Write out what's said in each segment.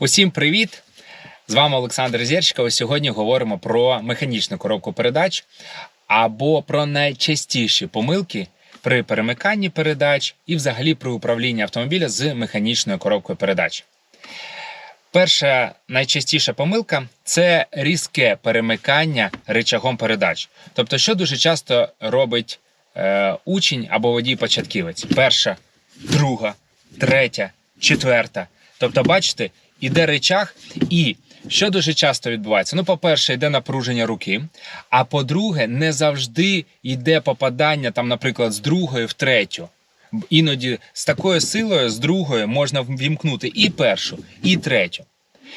Усім привіт! З вами Олександр Зєрченко. Сьогодні говоримо про механічну коробку передач або про найчастіші помилки при перемиканні передач і взагалі при управлінні автомобіля з механічною коробкою передач. Перша найчастіша помилка це різке перемикання рычагом передач. Тобто, що дуже часто робить е, учень або водій початківець: перша, друга, третя, четверта. Тобто, бачите, іде рычаг, і що дуже часто відбувається? Ну, по-перше, йде напруження руки. А по-друге, не завжди йде попадання, там, наприклад, з другої в третю. Іноді з такою силою, з другої можна ввімкнути і першу, і третю.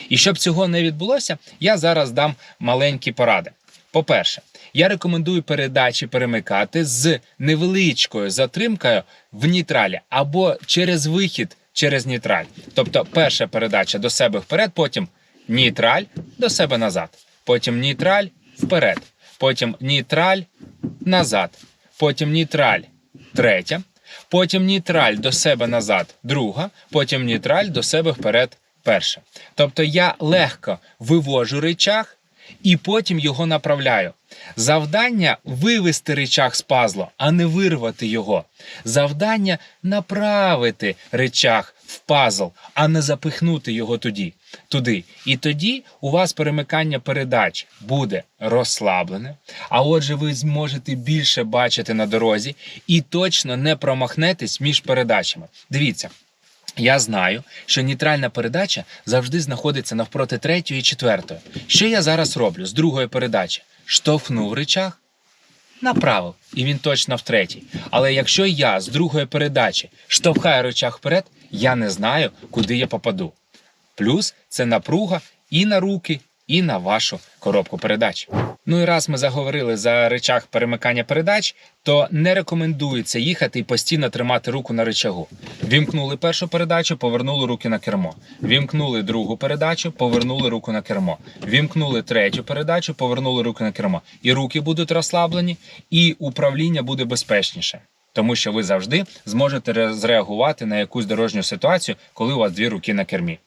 І щоб цього не відбулося, я зараз дам маленькі поради. По-перше, я рекомендую передачі перемикати з невеличкою затримкою в нейтралі або через вихід через нейтраль. Тобто, перша передача до себе вперед, потім нейтраль до себе назад, потім нейтраль вперед, потім нейтраль назад, потім нейтраль третя, потім нейтраль до себе назад, друга, потім нейтраль до себе вперед, перша. Тобто я легко вивожу речах і потім його направляю. Завдання вивести речах з пазлу, а не вирвати його. Завдання направити речах в пазл, а не запихнути його туди. туди. І тоді у вас перемикання передач буде розслаблене, а отже, ви зможете більше бачити на дорозі і точно не промахнетесь між передачами. Дивіться. Я знаю, що нейтральна передача завжди знаходиться навпроти третьої і четвертої. Що я зараз роблю з другої передачі? Штовхнув рычаг, направив, і він точно в третій. Але якщо я з другої передачі штовхаю рычаг вперед, я не знаю, куди я попаду. Плюс це напруга і на руки, і на вашу коробку передач. Ну і раз ми заговорили за речах перемикання передач, то не рекомендується їхати і постійно тримати руку на рычагу. Вімкнули першу передачу, повернули руки на кермо. Вімкнули другу передачу, повернули руку на кермо. Вімкнули третю передачу, повернули руки на кермо. І руки будуть розслаблені, і управління буде безпечніше. Тому що ви завжди зможете зреагувати на якусь дорожню ситуацію, коли у вас дві руки на кермі.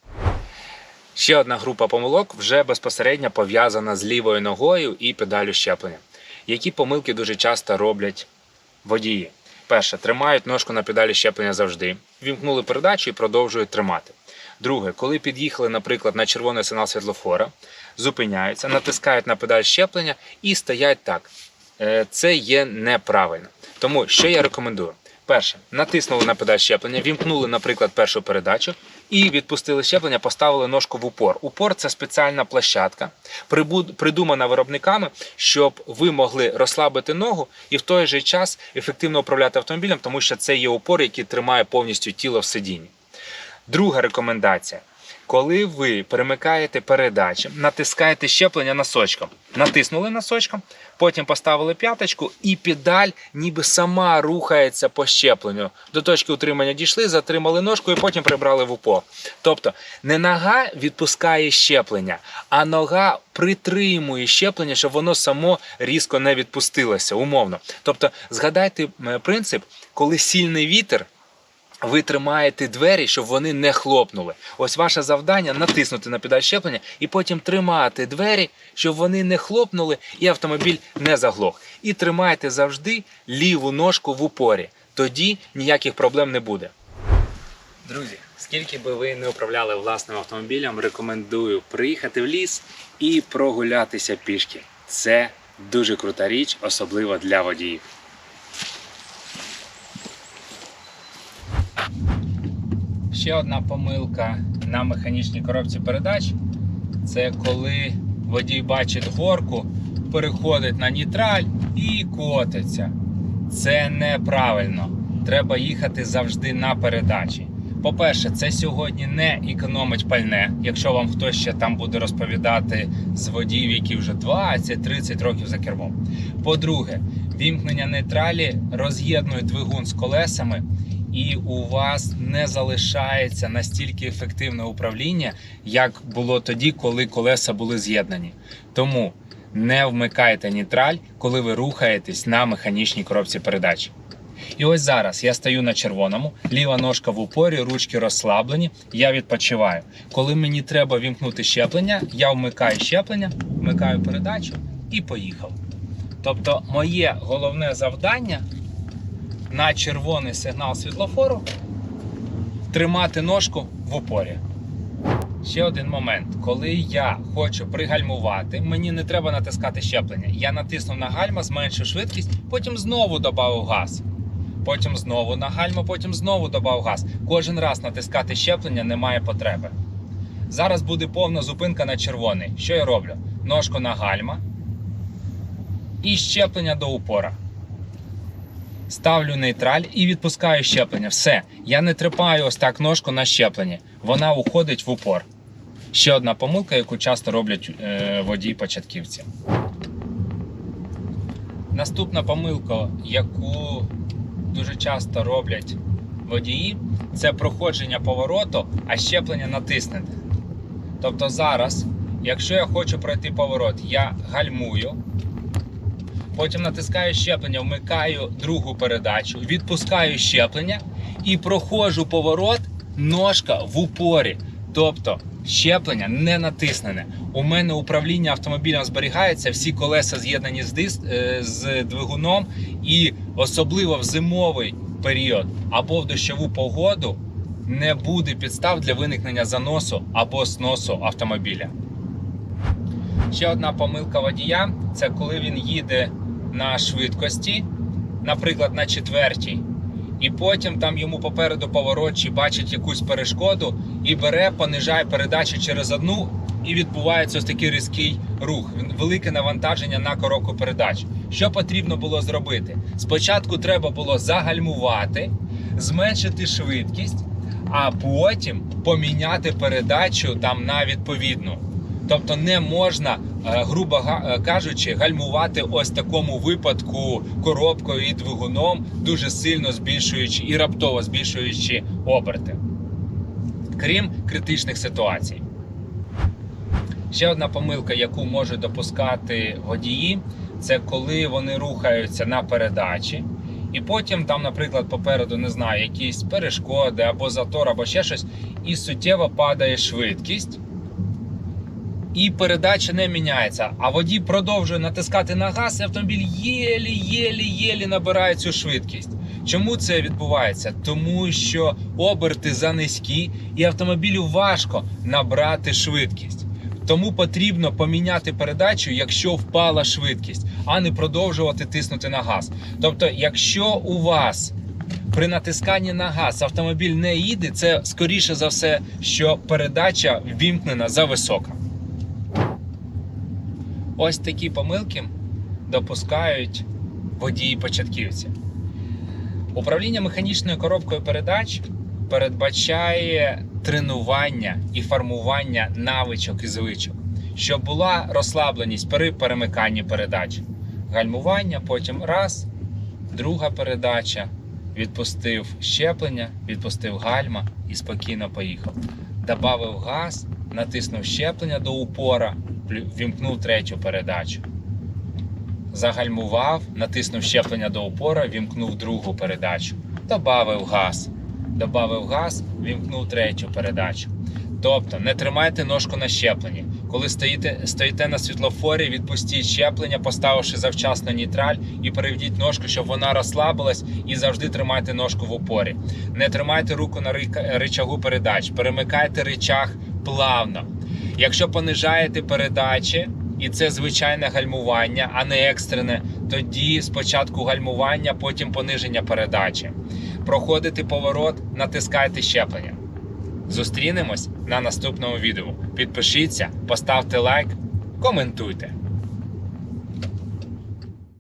Ще одна група помилок вже безпосередньо пов'язана з лівою ногою і педалю щеплення. Які помилки дуже часто роблять водії? Перше, тримають ножку на педалі щеплення завжди. Вімкнули передачу і продовжують тримати. Друге, коли під'їхали, наприклад, на червоний сигнал світлофора, зупиняються, натискають на педаль щеплення і стоять так. Е, Це є неправильно. Тому що я рекомендую? Перше, натиснули на педаль щеплення, вімкнули, наприклад, першу передачу і відпустили щеплення, поставили ножку в упор. Упор це спеціальна площадка, придумана виробниками, щоб ви могли розслабити ногу і в той же час ефективно управляти автомобілем, тому що це є упор, який тримає повністю тіло в сидінні. Друга рекомендація. Коли ви перемикаєте передачі, натискаєте щеплення носочком. Натиснули носочком, потім поставили п'яточку, і педаль ніби сама рухається по щепленню. До точки утримання дійшли, затримали ножку і потім прибрали в упор. Тобто не нога відпускає щеплення, а нога притримує щеплення, щоб воно само різко не відпустилося, умовно. Тобто, згадайте принцип, коли сильний вітер. Ви тримаєте двері, щоб вони не хлопнули. Ось ваше завдання натиснути на педаль щеплення і потім тримати двері, щоб вони не хлопнули і автомобіль не заглох. І тримайте завжди ліву ножку в упорі. Тоді ніяких проблем не буде. Друзі, скільки би ви не управляли власним автомобілем, рекомендую приїхати в ліс і прогулятися пішки. Це дуже крута річ, особливо для водіїв. Ще одна помилка на механічній коробці передач це коли водій бачить горку, переходить на нейтраль і котиться. Це неправильно. Треба їхати завжди на передачі. По-перше, це сьогодні не економить пальне, якщо вам хтось ще там буде розповідати з водіїв, які вже 20-30 років за кермом. По-друге, вімкнення нейтралі роз'єднує двигун з колесами, і у вас не залишається настільки ефективне управління, як було тоді, коли колеса були з'єднані. Тому не вмикайте нейтраль, коли ви рухаєтесь на механічній коробці передач. І ось зараз я стою на червоному, ліва ножка в упорі, ручки розслаблені, я відпочиваю. Коли мені треба вімкнути щеплення, я вмикаю щеплення, вмикаю передачу і поїхав. Тобто, моє головне завдання на червоний сигнал світлофору тримати ножку в упорі. Ще один момент. Коли я хочу пригальмувати, мені не треба натискати щеплення. Я натиснув на гальма, зменшив швидкість, потім знову додав газ. Потім знову на гальма, потім знову додав газ. Кожен раз натискати щеплення немає потреби. Зараз буде повна зупинка на червоний. Що я роблю? Ножку на гальма і щеплення до упора. Ставлю нейтраль і відпускаю щеплення. Все. Я не трипаю ось так ножку на щепленні. Вона уходить в упор. Ще одна помилка, яку часто роблять е, водії-початківці. Наступна помилка, яку дуже часто роблять водії, це проходження повороту, а щеплення натиснете. Тобто зараз, якщо я хочу пройти поворот, я гальмую, потім натискаю щеплення, вмикаю другу передачу, відпускаю щеплення і проходжу поворот ножка в упорі. Тобто щеплення не натиснене. У мене управління автомобілем зберігається, всі колеса з'єднані з, дис... е, з двигуном, і особливо в зимовий період або в дощову погоду не буде підстав для виникнення заносу або сносу автомобіля. Ще одна помилка водія це коли він їде на швидкості, наприклад, на четвертій, і потім там йому попереду поворот чи бачить якусь перешкоду і бере, понижає передачу через одну, і відбувається ось такий різкий рух, велике навантаження на коробку передач. Що потрібно було зробити? Спочатку треба було загальмувати, зменшити швидкість, а потім поміняти передачу там на відповідну. Тобто не можна, е, грубо е, кажучи, гальмувати ось такому випадку коробкою і двигуном, дуже сильно збільшуючи і раптово збільшуючи оберти, крім критичних ситуацій. Ще одна помилка, яку можуть допускати водії, це коли вони рухаються на передачі, і потім там, наприклад, попереду не знаю, якісь перешкоди або затор, або ще щось, і суттєво падає швидкість і передача не міняється. А водій продовжує натискати на газ, і автомобіль єлі-єлі-єлі набирає цю швидкість. Чому це відбувається? Тому що оберти занизькі, і автомобілю важко набрати швидкість. Тому потрібно поміняти передачу, якщо впала швидкість, а не продовжувати тиснути на газ. Тобто, якщо у вас при натисканні на газ автомобіль не їде, це скоріше за все, що передача ввімкнена зависока. Ось такі помилки допускають водії-початківці. Управління механічною коробкою передач передбачає тренування і формування навичок і звичок, щоб була розслабленість при перемиканні передач. Гальмування, потім раз, друга передача, відпустив щеплення, відпустив гальма і спокійно поїхав. Добавив газ, натиснув щеплення до упора, вімкнув третю передачу. Загальмував, натиснув щеплення до упора, вімкнув другу передачу. Добавив газ. Добавив газ, вімкнув третю передачу. Тобто не тримайте ножку на щепленні. Коли стоїте, стоїте на світлофорі, відпустіть щеплення, поставивши завчасно нейтраль і переведіть ножку, щоб вона розслабилась, і завжди тримайте ножку в упорі. Не тримайте руку на ричагу передач, перемикайте ричаг плавно. Якщо понижаєте передачі, і це звичайне гальмування, а не екстрене, тоді спочатку гальмування, потім пониження передачі. Проходите поворот, натискайте щеплення. Зустрінемось на наступному відео. Підпишіться, поставте лайк, коментуйте.